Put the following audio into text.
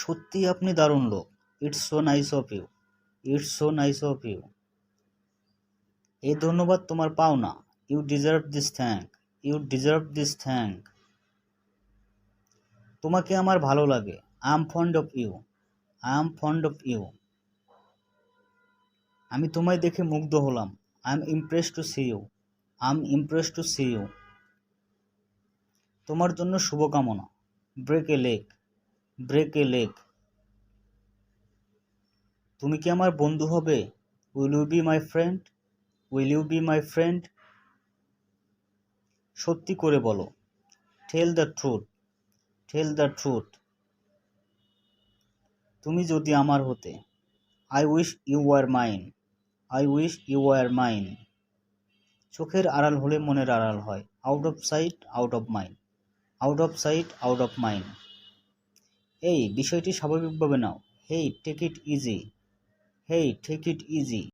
সত্যি আপনি দারুণ লোক। It's so nice of you it's so nice of you এই ধন্যবাদ তোমার পাও না you deserve this thank you deserve this thank তোমাকে আমার ভালো লাগে। I am fond of you I am fond of you আমি তোমায় দেখে মুগ্ধ হলাম। I am impress to see you I am impress to see you তোমার জন্য শুভকামনা। Break a leg break a leg. তুমি কি আমার বন্ধু হবে? Will you be my friend? Will you be my friend? সত্যি করে বলো। Tell the truth. Tell the truth. তুমি যদি আমার হতে। I wish you are mine. I wish you are mine. চোখের আড়াল হলে মনের আড়াল হয়। Out of sight, out of mind. Out of sight, out of mind. এই বিষয়টি স্বাভাবিকভাবে নাও। Hey take it easy. Hey take it easy.